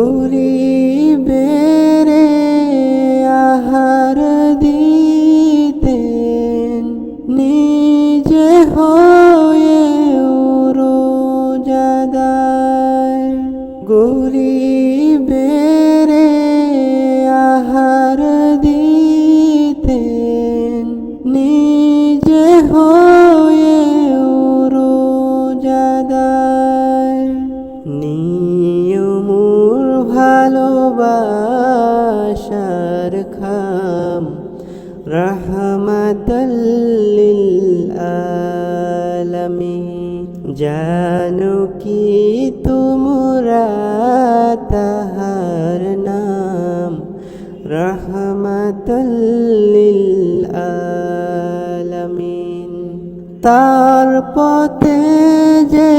গরিবেরে আহার দিতেন নিজে হয়ে রোজাদার। গরিবেরে খাম রহমতল্লিল আলমী জানো কি তোমরা তাহার নাম রহমতল্লিল আলমিন তার পথে যে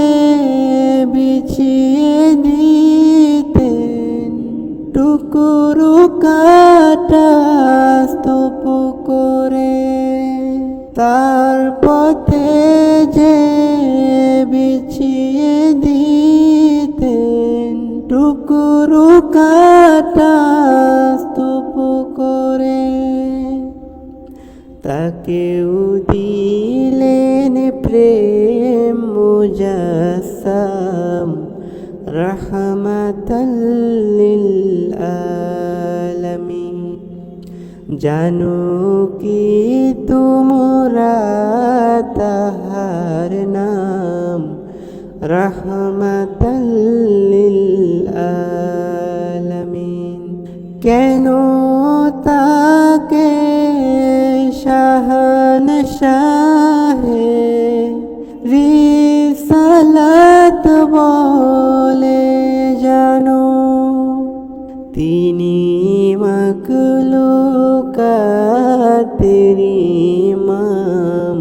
বিছিয়ে দিতেন টুকুরু কাটা স্তূপ করে তার পথে যে বিছিয়ে দিতেন টুকুরু কাটা স্তূপ করে তাকেও দিলেন প্রেম মুজাসাম রহমতল্লিল আলমী জানো কি তোমরা তাহার নাম? রহমতল্লিল আলমিন। কেন তাকে তিনি মকলো কাতেরি মাম